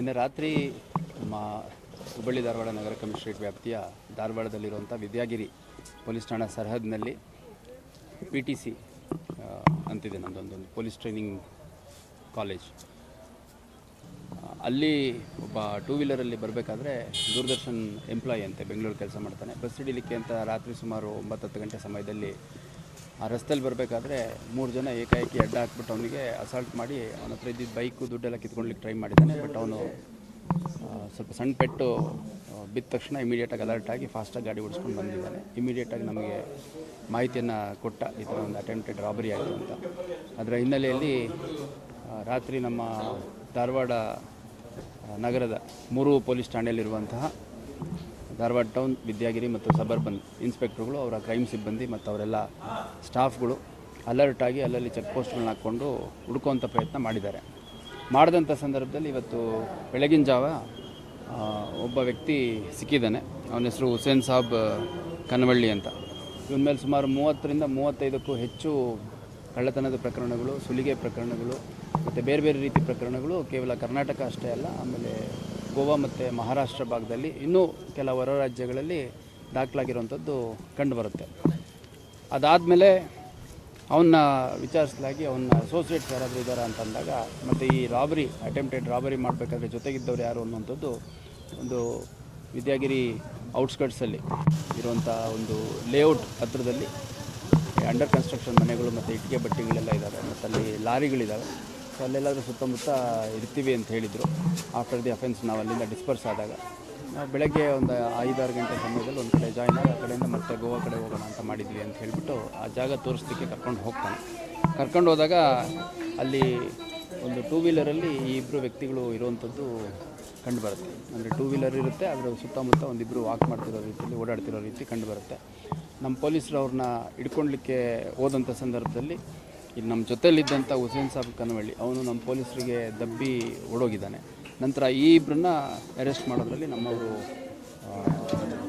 ನಿನ್ನೆ ರಾತ್ರಿ ನಮ್ಮ ಹುಬ್ಬಳ್ಳಿ ಧಾರವಾಡ ನಗರ ಕಮಿಷನರೇಟ್ ವ್ಯಾಪ್ತಿಯ ಧಾರವಾಡದಲ್ಲಿರುವಂಥ ವಿದ್ಯಾಗಿರಿ ಪೊಲೀಸ್ ಠಾಣಾ ಸರಹದ್ನಲ್ಲಿ ಪಿ ಟಿ ಸಿ ಅಂತಿದೆ ನಮ್ಮದೊಂದು ಪೊಲೀಸ್ ಟ್ರೈನಿಂಗ್ ಕಾಲೇಜ್. ಅಲ್ಲಿ ಒಬ್ಬ ಟೂ ವೀಲರಲ್ಲಿ ಬರಬೇಕಾದ್ರೆ ದೂರದರ್ಶನ್ ಎಂಪ್ಲಾಯಿ ಅಂತೆ, ಬೆಂಗಳೂರು ಕೆಲಸ ಮಾಡ್ತಾನೆ. ಬಸ್ ಹಿಡಿಲಿಕ್ಕೆ ಅಂತ ರಾತ್ರಿ ಸುಮಾರು ಒಂಬತ್ತು ಹತ್ತು ಗಂಟೆ ಸಮಯದಲ್ಲಿ ಆ ರಸ್ತೆಯಲ್ಲಿ ಬರಬೇಕಾದ್ರೆ ಮೂರು ಜನ ಏಕಾಏಕಿ ಅಡ್ಡ ಹಾಕ್ಬಿಟ್ಟು ಅವನಿಗೆ ಅಸಾಲ್ಟ್ ಮಾಡಿ ಅವನ ಹತ್ರ ಇದ್ದಿದ್ದ ಬೈಕು ದುಡ್ಡೆಲ್ಲ ಕಿತ್ಕೊಳ್ಲಿಕ್ಕೆ ಟ್ರೈ ಮಾಡಿದ್ದಾನೆ ಬಟ್ ಅವನು ಸ್ವಲ್ಪ ಸಣ್ಣ ಪೆಟ್ಟು ಬಿದ್ದ ತಕ್ಷಣ ಇಮಿಡಿಯೇಟಾಗಿ ಅಲರ್ಟ್ ಆಗಿ ಫಾಸ್ಟಾಗಿ ಗಾಡಿ ಓಡಿಸ್ಕೊಂಡು ಬಂದಿದ್ದಾನೆ. ಇಮಿಡಿಯೇಟಾಗಿ ನಮಗೆ ಮಾಹಿತಿಯನ್ನು ಕೊಟ್ಟ ಈ ಥರ ಒಂದು ಅಟೆಂಪ್ಟೆಡ್ ರಾಬರಿ ಆಯಿತು ಅಂತ. ಅದರ ಹಿನ್ನೆಲೆಯಲ್ಲಿ ರಾತ್ರಿ ನಮ್ಮ ಧಾರವಾಡ ನಗರದ ಮೂರು ಪೊಲೀಸ್ ಠಾಣೆಯಲ್ಲಿರುವಂತಹ ಧಾರವಾಡ ಟೌನ್, ವಿದ್ಯಾಗಿರಿ ಮತ್ತು ಸಬರ್ಬನ್ ಇನ್ಸ್ಪೆಕ್ಟ್ರುಗಳು, ಅವರ ಕ್ರೈಮ್ ಸಿಬ್ಬಂದಿ ಮತ್ತು ಅವರೆಲ್ಲ ಸ್ಟಾಫ್ಗಳು ಅಲರ್ಟ್ ಆಗಿ ಅಲ್ಲಲ್ಲಿ ಚೆಕ್ ಪೋಸ್ಟ್ಗಳನ್ನ ಹಾಕ್ಕೊಂಡು ಹುಡುಕುವಂಥ ಪ್ರಯತ್ನ ಮಾಡಿದ್ದಾರೆ. ಮಾಡಿದಂಥ ಸಂದರ್ಭದಲ್ಲಿ ಇವತ್ತು ಬೆಳಗಿನ ಜಾವ ಒಬ್ಬ ವ್ಯಕ್ತಿ ಸಿಕ್ಕಿದ್ದಾನೆ. ಅವನ ಹೆಸರು ಹುಸೇನ್ ಸಾಬ್ ಕನವಳ್ಳಿ ಅಂತ. ಇವನ ಮೇಲೆ ಸುಮಾರು ಮೂವತ್ತರಿಂದ ಮೂವತ್ತೈದಕ್ಕೂ ಹೆಚ್ಚು ಕಳ್ಳತನದ ಪ್ರಕರಣಗಳು, ಸುಲಿಗೆ ಪ್ರಕರಣಗಳು, ಮತ್ತು ಬೇರೆ ಬೇರೆ ರೀತಿ ಪ್ರಕರಣಗಳು ಕೇವಲ ಕರ್ನಾಟಕ ಅಷ್ಟೇ ಅಲ್ಲ, ಆಮೇಲೆ ಗೋವಾ ಮತ್ತು ಮಹಾರಾಷ್ಟ್ರ ಭಾಗದಲ್ಲಿ ಇನ್ನೂ ಕೆಲ ಹೊರ ರಾಜ್ಯಗಳಲ್ಲಿ ದಾಖಲಾಗಿರುವಂಥದ್ದು ಕಂಡುಬರುತ್ತೆ. ಅದಾದಮೇಲೆ ಅವನ್ನ ವಿಚಾರಿಸಲಾಗಿ ಅವನ್ನ ಅಸೋಸಿಯೇಟ್ಸ್ ಯಾರಾದರೂ ಇದ್ದಾರಾ ಅಂತಂದಾಗ ಮತ್ತು ಈ ರಾಬರಿ ಅಟೆಂಪ್ಟೆಡ್ ರಾಬರಿ ಮಾಡಬೇಕಾದ್ರೆ ಜೊತೆಗಿದ್ದವ್ರು ಯಾರು ಅನ್ನುವಂಥದ್ದು ಒಂದು ವಿದ್ಯಾಗಿರಿ ಔಟ್ಸ್ಕರ್ಟ್ಸಲ್ಲಿ ಇರುವಂಥ ಒಂದು ಲೇಔಟ್ ಹತ್ರದಲ್ಲಿ ಅಂಡರ್ ಕನ್ಸ್ಟ್ರಕ್ಷನ್ ಮನೆಗಳು ಮತ್ತು ಇಟ್ಟಿಗೆ ಬಟ್ಟೆಗಳೆಲ್ಲ ಇದ್ದಾವೆ ಮತ್ತು ಅಲ್ಲಿ ಲಾರಿಗಳಿದ್ದಾವೆ. ಸೊ ಅಲ್ಲೆಲ್ಲಾದರೂ ಸುತ್ತಮುತ್ತ ಇರ್ತೀವಿ ಅಂತ ಹೇಳಿದರು. ಆಫ್ಟರ್ ದಿ ಅಫೆನ್ಸ್ ನಾವು ಅಲ್ಲಿಂದ ಡಿಸ್ಪರ್ಸ್ ಆದಾಗ. ನಾವು ಬೆಳಗ್ಗೆ ಒಂದು ಐದಾರು ಗಂಟೆ ಸಮಯದಲ್ಲಿ ಒಂದು ಕಡೆ ಜಾಯ್ನ್ ಆಗಿ ಆ ಕಡೆಯಿಂದ ಮತ್ತೆ ಗೋವಾ ಕಡೆ ಹೋಗೋಣ ಅಂತ ಮಾಡಿದ್ವಿ ಅಂತ ಹೇಳಿಬಿಟ್ಟು ಆ ಜಾಗ ತೋರಿಸ್ಲಿಕ್ಕೆ ಕರ್ಕೊಂಡು ಹೋಗ್ತಾನೆ. ಕರ್ಕೊಂಡು ಹೋದಾಗ ಅಲ್ಲಿ ಒಂದು ಟೂ ವೀಲರಲ್ಲಿ ಈ ಇಬ್ಬರು ವ್ಯಕ್ತಿಗಳು ಇರುವಂಥದ್ದು ಕಂಡು ಬರುತ್ತೆ. ಅಂದರೆ ಟೂ ವೀಲರ್ ಇರುತ್ತೆ ಅದರ ಸುತ್ತಮುತ್ತ ಒಂದಿಬ್ಬರು ವಾಕ್ ಮಾಡ್ತಿರೋ ರೀತಿಯಲ್ಲಿ ಓಡಾಡ್ತಿರೋ ರೀತಿ ಕಂಡು ಬರುತ್ತೆ. ನಮ್ಮ ಪೊಲೀಸರು ಅವ್ರನ್ನ ಹಿಡ್ಕೊಳ್ಲಿಕ್ಕೆ ಹೋದಂಥ ಸಂದರ್ಭದಲ್ಲಿ ಇಲ್ಲಿ ನಮ್ಮ ಜೊತೆಯಲ್ಲಿದ್ದಂಥ ಹುಸೇನ್ ಸಾಬ್ ಕನವಳ್ಳಿ, ಅವನು ನಮ್ಮ ಪೊಲೀಸರಿಗೆ ದಬ್ಬಿ ಓಡೋಗಿದ್ದಾನೆ. ನಂತರ ಈ ಇಬ್ಬರನ್ನ ಅರೆಸ್ಟ್ ಮಾಡೋದ್ರಲ್ಲಿ ನಮ್ಮವರು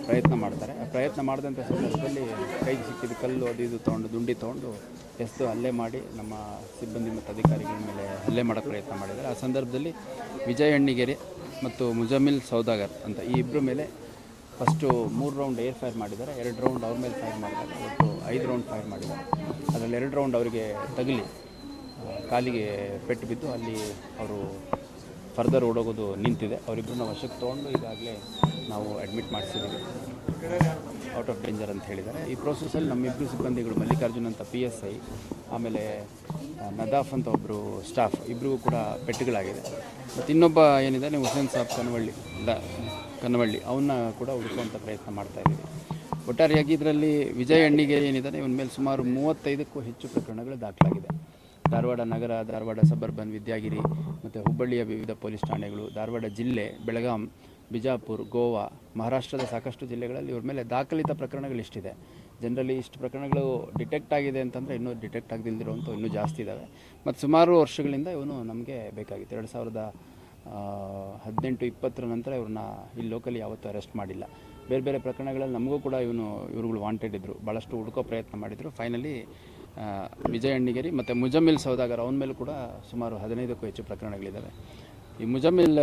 ಪ್ರಯತ್ನ ಮಾಡ್ತಾರೆ. ಆ ಪ್ರಯತ್ನ ಮಾಡಿದಂಥ ಸಂದರ್ಭದಲ್ಲಿ ಕೈಗೆ ಸಿಕ್ಕಿದ ಕಲ್ಲು ಅದು ಇದು ತೊಗೊಂಡು, ದುಂಡಿ ತೊಗೊಂಡು ಎಸ್ದು ಹಲ್ಲೆ ಮಾಡಿ ನಮ್ಮ ಸಿಬ್ಬಂದಿ ಮತ್ತು ಅಧಿಕಾರಿಗಳ ಮೇಲೆ ಹಲ್ಲೆ ಮಾಡೋಕ್ಕೆ ಪ್ರಯತ್ನ ಮಾಡಿದ್ದಾರೆ. ಆ ಸಂದರ್ಭದಲ್ಲಿ ವಿಜಯ್ ಅಣ್ಣಿಗೆರೆ ಮತ್ತು ಮುಜಮಿಲ್ ಸೌದಾಗರ್ ಅಂತ ಈ ಇಬ್ಬರ ಮೇಲೆ ಫಸ್ಟು ಮೂರು ರೌಂಡ್ ಏರ್ ಫೈರ್ ಮಾಡಿದ್ದಾರೆ, ಎರಡು ರೌಂಡ್ ಅವ್ರ ಮೇಲೆ ಫೈರ್ ಮಾಡಿದ್ದಾರೆ, ಒಟ್ಟು ಐದು ರೌಂಡ್ ಫೈರ್ ಮಾಡಿದ್ದಾರೆ. ಅದರಲ್ಲಿ ಎರಡು ರೌಂಡ್ ಅವರಿಗೆ ತಗಲಿ ಕಾಲಿಗೆ ಪೆಟ್ಟು ಬಿದ್ದು ಅಲ್ಲಿ ಅವರು ಫರ್ದರ್ ಓಡೋಗೋದು ನಿಂತಿದೆ. ಅವರಿಬ್ಬರನ್ನ ವಶಕ್ಕೆ ತೊಗೊಂಡು ಈಗಾಗಲೇ ನಾವು ಅಡ್ಮಿಟ್ ಮಾಡಿಸಿದ್ದೀವಿ. ಔಟ್ ಆಫ್ ಡೇಂಜರ್ ಅಂತ ಹೇಳಿದ್ದಾರೆ. ಈ ಪ್ರೋಸೆಸ್ಸಲ್ಲಿ ನಮ್ಮಿಬ್ಬರು ಸಿಬ್ಬಂದಿಗಳು, ಮಲ್ಲಿಕಾರ್ಜುನ್ ಅಂತ ಪಿ ಎಸ್ ಐ, ಆಮೇಲೆ ನದಾಫ್ ಅಂತ ಒಬ್ಬರು ಸ್ಟಾಫ್ ಇಬ್ಬರಿಗೂ ಕೂಡ ಪೆಟ್ಟುಗಳಾಗಿದೆ. ಮತ್ತು ಇನ್ನೊಬ್ಬ ಏನಿದೆ ಹುಸೇನ್ ಸಾಬ್ ಕನವಳ್ಳಿ ದ ಕನವಳ್ಳಿ ಅವನ್ನ ಕೂಡ ಹುಡುಕುವಂಥ ಪ್ರಯತ್ನ ಮಾಡ್ತಾ ಇದ್ದೀವಿ. ಒಟ್ಟಾರೆಯಾಗಿ ಇದರಲ್ಲಿ ವಿಜಯ್ ಅಣ್ಣಿಗೆ ಏನಿದ್ದಾನೆ ಇವನ ಮೇಲೆ ಸುಮಾರು ಮೂವತ್ತೈದಕ್ಕೂ ಹೆಚ್ಚು ಪ್ರಕರಣಗಳು ದಾಖಲಾಗಿದೆ. ಧಾರವಾಡ ನಗರ, ಧಾರವಾಡ ಸಬರ್ಬನ್, ವಿದ್ಯಾಗಿರಿ, ಮತ್ತು ಹುಬ್ಬಳ್ಳಿಯ ವಿವಿಧ ಪೊಲೀಸ್ ಠಾಣೆಗಳು, ಧಾರವಾಡ ಜಿಲ್ಲೆ, ಬೆಳಗಾಂ, ಬಿಜಾಪುರ್, ಗೋವಾ, ಮಹಾರಾಷ್ಟ್ರದ ಸಾಕಷ್ಟು ಜಿಲ್ಲೆಗಳಲ್ಲಿ ಇವ್ರ ಮೇಲೆ ದಾಖಲಿತ ಪ್ರಕರಣಗಳು ಇಷ್ಟಿದೆ. ಜನರಲಿ ಇಷ್ಟು ಪ್ರಕರಣಗಳು ಡಿಟೆಕ್ಟ್ ಆಗಿದೆ ಅಂತಂದರೆ ಇನ್ನೂ ಡಿಟೆಕ್ಟ್ ಆಗದಿಲ್ದಿರುವಂಥ ಇನ್ನೂ ಜಾಸ್ತಿ ಇದ್ದಾವೆ ಮತ್ತು ಸುಮಾರು ವರ್ಷಗಳಿಂದ ಇವನು ನಮಗೆ ಬೇಕಾಗಿತ್ತು. ಎರಡು ಸಾವಿರದ ಹದಿನೆಂಟು ಇಪ್ಪತ್ತರ ನಂತರ ಇವ್ರನ್ನ ಇಲ್ಲಿ ಲೋಕಲಿ ಯಾವತ್ತೂ ಅರೆಸ್ಟ್ ಮಾಡಿಲ್ಲ. ಬೇರೆ ಬೇರೆ ಪ್ರಕರಣಗಳಲ್ಲಿ ನಮಗೂ ಕೂಡ ಇವನು, ಇವ್ರುಗಳು ವಾಂಟೆಡ್ ಇದ್ದರು ಭಾಳಷ್ಟು ಹುಡುಕೋ ಪ್ರಯತ್ನ ಮಾಡಿದರು. ಫೈನಲಿ ವಿಜಯ್ ಅಣ್ಣಿಗೇರಿ ಮತ್ತು ಮುಜಮಿಲ್ ಸೌದಾಗರ್ ಅವನ ಮೇಲೂ ಕೂಡ ಸುಮಾರು ಹದಿನೈದಕ್ಕೂ ಹೆಚ್ಚು ಪ್ರಕರಣಗಳಿದ್ದಾವೆ. ಈ ಮುಜಮಿಲ್